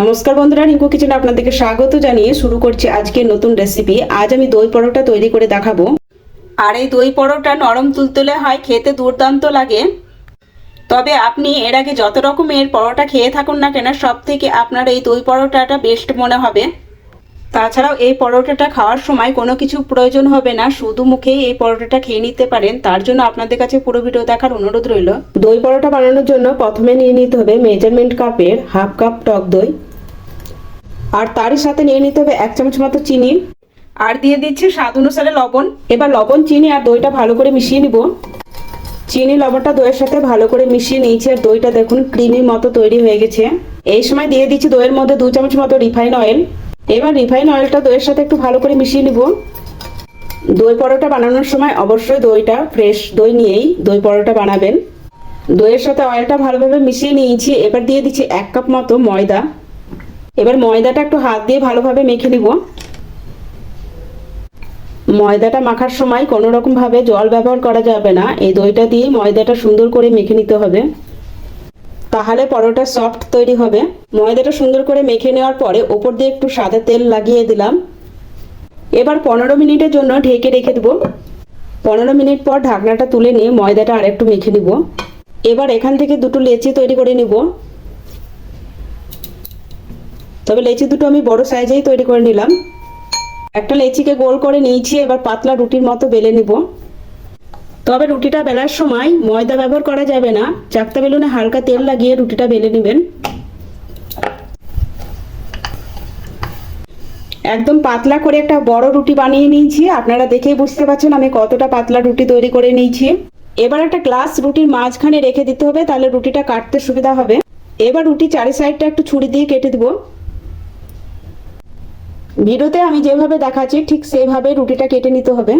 নমস্কার বন্ধুরা, রিঙ্কু কিচেনে আপনাদেরকে স্বাগত জানিয়ে শুরু করছি আজকের নতুন রেসিপি আজ আমি দই পরোটা তৈরি করে দেখাবো। আর এই দই পরোটা নরম তুলতুলে হয়, খেতে দুর্দান্ত লাগে। তবে আপনি এর আগে যত রকমের পরোটা খেয়ে থাকুন না কেন সব থেকে আপনার এই দই পরোটাটা বেস্ট মনে হবে। তাছাড়াও এই পরোটাটা খাওয়ার সময় কোনো কিছু প্রয়োজন হবে না, শুধু মুখেই এই পরোটাটা খেয়ে নিতে পারেন। তার জন্য আপনাদের কাছে পুরো ভিডিও দেখার অনুরোধ রইল। দই পরোটা বানানোর জন্য প্রথমে নিয়ে নিতে হবে মেজারমেন্ট কাপের হাফ কাপ টক দই। আর তারই সাথে নিয়ে নিতে হবে এক চামচ মতো চিনি। আর দিয়ে দিচ্ছি স্বাদ অনুসারে লবণ। এবার লবণ, চিনি আর দইটা ভালো করে মিশিয়ে নিব। চিনি, লবণটা দইয়ের সাথে ভালো করে মিশিয়ে নিয়েছি আর দইটা দেখুন ক্রিমি মতো তৈরি হয়ে গেছে। এই সময় দিয়ে দিচ্ছি দইয়ের মধ্যে দু চামচ মতো রিফাইন অয়েল। এবার রিফাইন অয়েলটা দইয়ের সাথে একটু ভালো করে মিশিয়ে নিব। দই পরোটা বানানোর সময় অবশ্যই দইটা ফ্রেশ দই নিয়েই দই পরোটা বানাবেন। দইয়ের সাথে অয়েলটা ভালোভাবে মিশিয়ে নিয়েছি। এবার দিয়ে দিচ্ছি এক কাপ মতো ময়দা। এবার ময়দাটা একটু হাত দিয়ে ভালোভাবে মেখে নিব। ময়দাটা মাখার সময় কোনো রকম ভাবে জল ব্যবহার করা যাবে না। এই দইটা দিয়ে ময়দাটা সুন্দর করে মেখে নিতে হবে। তাহলে পরোটা সফট তৈরি হবে। ময়দাটা সুন্দর করে মেখে নেওয়ার পরে ওপর দিয়ে একটু সাদা তেল লাগিয়ে দিলাম। এবার পনেরো মিনিটের জন্য ঢেকে রেখে দেবো। পনেরো মিনিট পর ঢাকনাটা তুলে নিয়ে ময়দাটা আর একটু মেখে নিব। এবার এখান থেকে দুটো লেচি তৈরি করে নিব। তবে লেচি দুটো আমি বড় সাইজেই তৈরি করে নিলাম। একটা লেচিকে গোল করে নিয়েছি, এবার পাতলা রুটির মতো বেলে নিব। তবে রুটিটা বেলার সময় ময়দা ব্যবহার করা যাবে না। চাকতা বেলুনে হালকা তেল লাগিয়ে রুটিটা বেলে নেবেন। একদম পাতলা করে একটা বড় রুটি বানিয়ে নিয়েছি। আপনারা দেখেই বুঝতে পারছেন আমি কতটা পাতলা রুটি তৈরি করে নিয়েছি। এবার একটা গ্লাস রুটির মাঝখানে রেখে দিতে হবে, তাহলে রুটিটা কাটতে সুবিধা হবে। এবার রুটি চারি সাইডটা একটু ছুরি দিয়ে কেটে দেবো। ভিডিওতে আমি যেভাবে দেখাচ্ছি, ঠিক সেইভাবে রুটিটা কেটে নিতে হবে।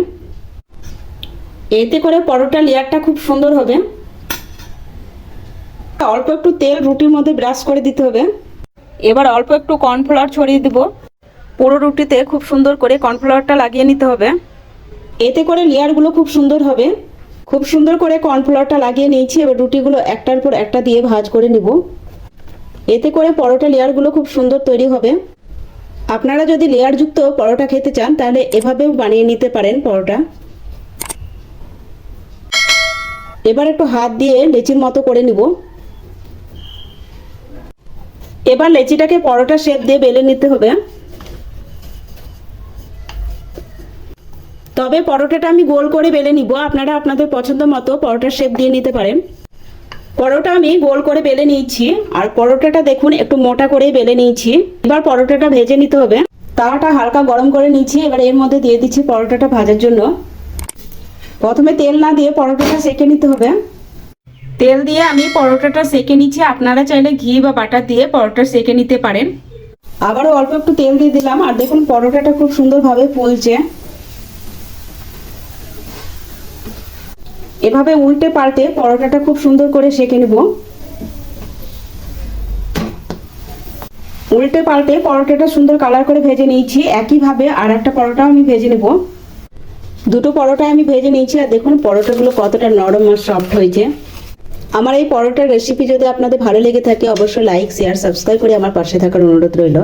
এতে করে পরোটা লেয়ারটা খুব সুন্দর হবে। অল্প একটু তেল রুটির মধ্যে ব্রাশ করে দিতে হবে। এবার অল্প একটু কর্নফ্লাওয়ার ছড়িয়ে দেব। পুরো রুটিতে খুব সুন্দর করে কর্নফ্লাওয়ারটা লাগিয়ে নিতে হবে। এতে করে লেয়ারগুলো খুব সুন্দর হবে। খুব সুন্দর করে কর্নফ্লাওয়ারটা লাগিয়ে নিয়েছি। এবার রুটিগুলো একটার পর একটা দিয়ে ভাজ করে নিব। এতে করে পরোটা লেয়ারগুলো খুব সুন্দর তৈরি হবে। আপনারা যদি লেয়ারযুক্ত পরোটা খেতে চান, তাহলে এভাবেও বানিয়ে নিতে পারেন পরোটা। এবার একটু হাত দিয়ে লেচির মতো করে নিব। এবার লেচিটাকে পরোটা শেপ দিয়ে বেলে নিতে হবে। তবে পরোটাটা আমি গোল করে বেলে নিব। আপনারা আপনাদের পছন্দ মতো পরোটার শেপ দিয়ে নিতে পারেন। পরোটা আমি গোল করে বেলে নিয়েছি। আর পরোটাটা দেখুন, একটু মোটা করে বেলে নিয়েছি। এবার পরোটাটা ভেজে নিতে হবে। তাওয়াটা হালকা গরম করে নিয়েছি। এবার এর মধ্যে দিয়ে দিচ্ছি পরোটাটা ভাজার জন্য। প্রথমে তেল না দিয়ে পরোটাটা সেকে নিতে হবে। তেল দিয়ে আমি পরোটাটা সেকে নিচ্ছি। আপনারা চাইলে ঘি বা বাটার দিয়ে পরোটা সেকে নিতে পারেন। আবারও অল্প একটু তেল দিয়ে দিলাম। আর দেখুন, পরোটাটা খুব সুন্দরভাবে ফুলছে। এভাবে উল্টে পাল্টে পরোটাটা খুব সুন্দর করে সেঁকে নেব। উল্টে পাল্টে পরোটাটা সুন্দর কালার করে ভেজে নিয়েছি, একইভাবে আর একটা পরোটা আমি ভেজে নেব। দুটো পরোটা আমি ভেজে নিয়েছি, আর দেখুন পরোটাগুলো কতটা নরম আর সফট হয়েছে। আমার এই পরোটার রেসিপি যদি আপনাদের ভালো লেগে থাকে, অবশ্যই লাইক শেয়ার সাবস্ক্রাইব করে আমার পাশে থাকার অনুরোধ রইল।